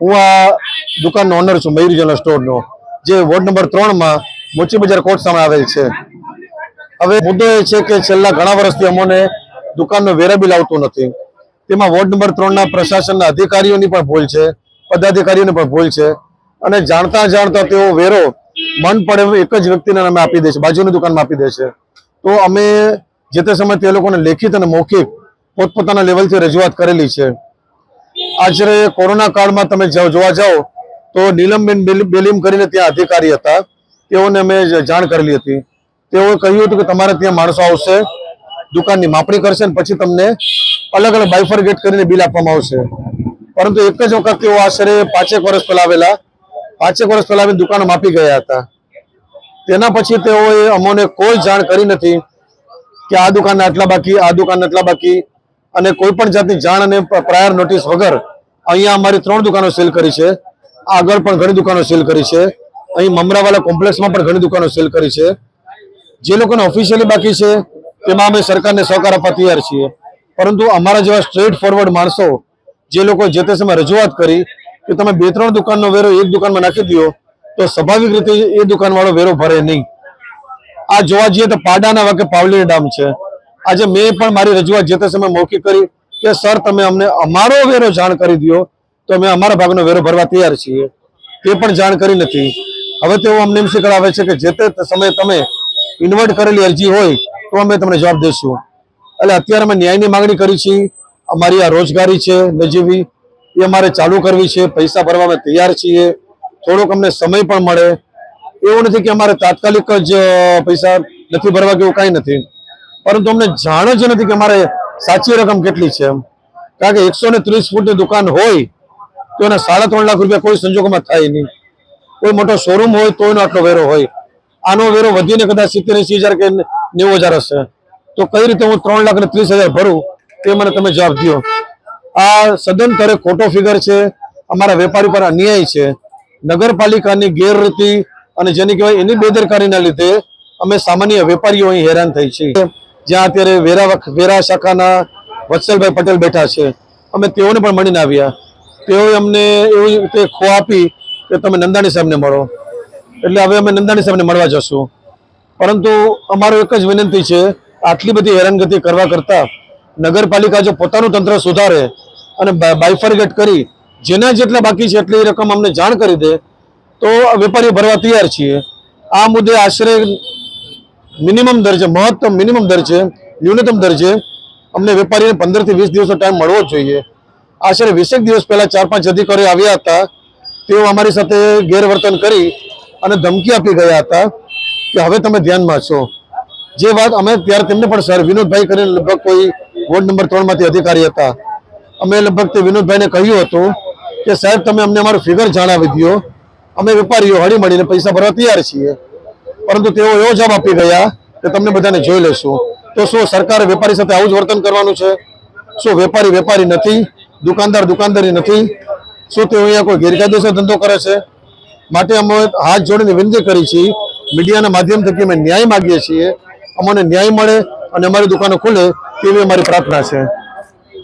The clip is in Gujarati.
હું આ દુકાનનો ઓનર છું, મયુર જનરલ સ્ટોરનો જે વોર્ડ નંબર ત્રણમાં મોચી બજાર કોર્ટ સામે આવેલ છે. હવે મુદ્દો એ છે કે છેલ્લા ઘણા વર્ષથી અમોને દુકાનનો વેરા બિલ આવતું નથી. તેમાં વોર્ડ નંબર ત્રણના પ્રશાસનના અધિકારીઓની પણ ભૂલ છે, પદાધિકારીઓની પણ ભૂલ છે. અને જાણતા જાણતા તેઓ વેરો મન પડે એક જ વ્યક્તિને અમે આપી દે છે, બાજુની દુકાનમાં આપી દે છે. તો અમે જે તે સમયે તે લોકોને લેખિત અને મૌખિક પોતપોતાના લેવલથી રજૂઆત કરેલી છે. આશરે કોરોના કાળમાં તમે જોવા જાઓ તો નીલમબેન બેલ- બેલીમ કરીને ત્યાં અધિકારી હતા. તેઓને અમે જાણ કરેલી હતી. તેઓએ કહ્યું હતું કે તમારે ત્યાં માણસો આવશે, દુકાનની માપણી કરશે અને પછી તમને અલગ અલગ બાયફર્ગેટ કરીને બિલ આપવામાં આવશે. પરંતુ એક જ વખત તેઓ આશરે પાંચેક વર્ષ પહેલા આવેલા. પાંચેક વર્ષ પહેલા દુકાનો માપી ગયા હતા. તેના પછી તેઓએ અમોને કોઈ જાણ કરી નથી કે આ દુકાનના આટલા બાકી, આ દુકાનના આટલા બાકી. અને કોઈ પણ જાતની જાણ અને પ્રાયર નોટિસ વગર અહીંયા અમારી ત્રણ દુકાનો સેલ કરી છે. આગળ પણ ઘણી દુકાનો સેલ કરી છે. અહીં મમરાવાલા કોમ્પ્લેક્સમાં પણ ઘણી દુકાનો સેલ કરી છે. જે લોકોને ઓફિશિયલી બાકી છે, તેમાં અમે સરકારને સહકાર આપવા તૈયાર છીએ. પરંતુ અમારા જેવા સ્ટ્રેટ ફોરવર્ડ માણસો, જે લોકો જે તે સમયે રજૂઆત કરી કે તમે બે ત્રણ દુકાનનો વેરો એક દુકાનમાં નાખી દો, તો સ્વાભાવિક રીતે એ દુકાનવાળો વેરો ભરે નહીં. આ જોવા જઈએ તો પાડાના વાકે પાવલી ડામ છે. આજે મેં પણ મારી રજૂઆત જે તે સમયે મૌખિક કરી કે, સર, તમે અમને અમારો વેરો જાણ કરી દો તો અમે અમારા ભાગનો વેરો ભરવા તૈયાર છીએ. તે પણ જાણ કરી નથી. હવે તેઓ અમને એમ શીખવાડે છે કે, જે તે સમયે તમે ઇન્વર્ટ કરેલી અરજી હોય, તો અમે તમને જવાબ દઈશું એટલે અત્યારે અમે ન્યાયની માગણી કરી છે અમારી આ રોજગારી છે નજીવી. એ અમારે ચાલુ કરવી છે. પૈસા ભરવા અમે તૈયાર છીએ. થોડોક અમને સમય પણ મળે. એવું નથી કે અમારે તાત્કાલિક જ પૈસા નથી ભરવા કે એવું કાંઈ નથી. પરંતુ અમને જાણ જ નથી કે મારે સાચી રકમ કેટલી છે એમ. કારણ કે એકસો ને ત્રીસ ફૂટની દુકાન હોય તો એના સાડા ત્રણ લાખ રૂપિયા કોઈ સંજોગોમાં થાય નહીં. કોઈ મોટો શોરૂમ હોય તો એનો આટલો વેરો હોય. આનો વેરો વધીને કદાચ સિત્તેર એસી હજાર કે નેવું હજાર હશે. તો કઈ રીતે હું ત્રણ લાખ ને ત્રીસ હજાર ભરું તે મને તમે જવાબ દો આ સદંતરે ખોટો ફિગર છે. અમારા વેપારી પર અન્યાય છે. નગરપાલિકાની ગેરરીતિ અને જેની કહેવાય એની બેદરકારીના લીધે અમે સામાન્ય વેપારીઓ અહીં હેરાન થઈ છીએ. જ્યાં અત્યારે વેરા વેરા શાખાના વત્સલભાઈ પટેલ બેઠા છે. અમે તેઓને પણ મળીને આવ્યા. તેઓએ અમને એવી રીતે ખો આપી કે તમે નંદાણી સાહેબને મળો. એટલે હવે અમે નંદાણી સાહેબને મળવા જશું. પરંતુ અમારો એક જ વિનંતી છે, આટલી બધી હેરાનગતિ કરવા કરતાં નગરપાલિકા જો પોતાનું તંત્ર સુધારે અને બાયફર્ગેટ કરી, જેના જેટલા બાકી છે એટલી રકમ અમને જાણ કરી દે, તો વેપારીઓ ભરવા તૈયાર છીએ. આ મુદ્દે આશરે મિનિમમ દરજે મહત્તમ, મિનિમમ દરજે ન્યૂનતમ દરજે અમને વેપારીને પંદરથી વીસ દિવસનો ટાઈમ મળવો જોઈએ. આશરે વીસેક દિવસ પહેલા ચાર પાંચ અધિકારીઓ આવ્યા હતા. તેઓ અમારી સાથે ગેરવર્તન કરી અને ધમકી આપી ગયા હતા કે હવે તમે ધ્યાનમાં છો. જે વાત અમે ત્યારે તેમને પણ સર વિનોદભાઈ કરીને લગભગ કોઈ વોર્ડ નંબર ત્રણમાંથી અધિકારી હતા. અમે લગભગ તે વિનોદભાઈને કહ્યું હતું કે સાહેબ, તમે અમને અમારું ફિગર જણાવી દો અમે વેપારીઓ હળી મળીને પૈસા ભરવા તૈયાર છીએ. પરંતુ તેઓ એવો જવાબ આપી ગયા કે તમને બધાને જોઈ લેશું. તો શું સરકારે વેપારી સાથે આવું જ વર્તન કરવાનું છે? શું વેપારી વેપારી નથી? દુકાનદાર દુકાનદારી નથી? શું તેઓ અહીંયા કોઈ ગેરકાયદેસર ધંધો કરે છે? માટે અમે હાથ જોડીને વિનંતી કરી છે મીડિયાના માધ્યમ થકી અમે ન્યાય માગીએ છીએ. અમને ન્યાય મળે અને અમારી દુકાનો ખુલે તેવી અમારી પ્રાર્થના છે.